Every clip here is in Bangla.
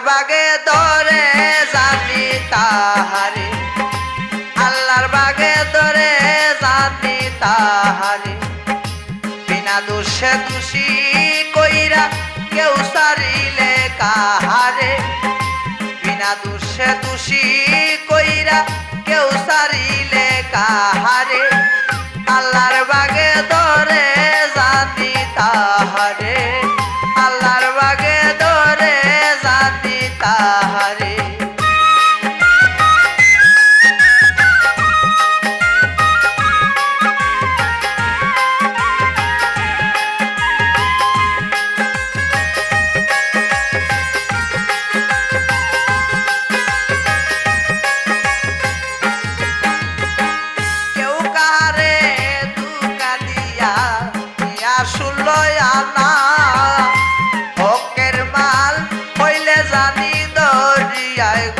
বাগে ধরে জানি তাহারে। আল্লাহর বাগে ধরে জানি তাহারে। বিনা দোষে দোষী কইরা কেউ সারিলে কাহারে। বিনা দোষে দোষী কইরা কেউ সারিলে কাহারে। আল্লাহর বাগে ধরে জানি তাহারে।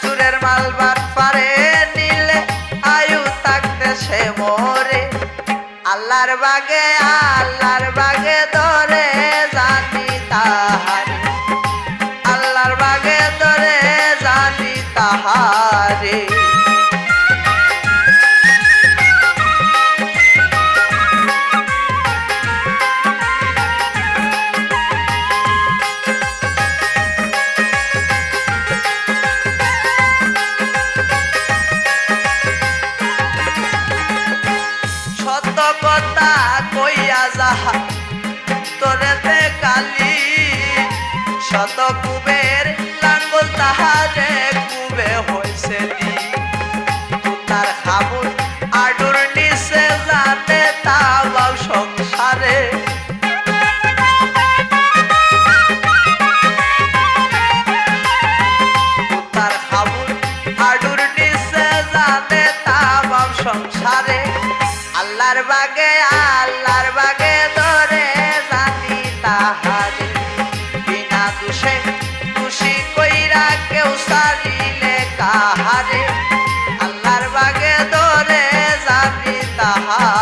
সুরের মাল নিলে আয়ু আল্লাহর বাগে আল্লাহর কথা কইয়া যাহা তোরেতে কালি শত কুবের লাঙ্গল তাহারে কুবে তার আডুর যাতে তাবাও সংসারে। সংসারে। বাগে, আল্লাহর বাগে ধরে জানি তাহারে। বিনা দুষে খুশি কইরা কেউ সারিলে কাহারে? আল্লাহর বাগে ধরে জানি তাহারে।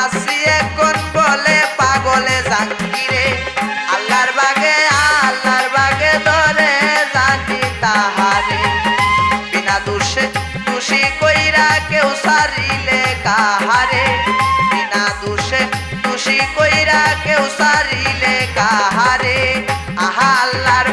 আসি এখন বলে পাগলে জাঙ্গিরে বিনা দোষে দোষী কইরা কেউ সারিলে কাহারে। বিনা আহা, আল্লাহর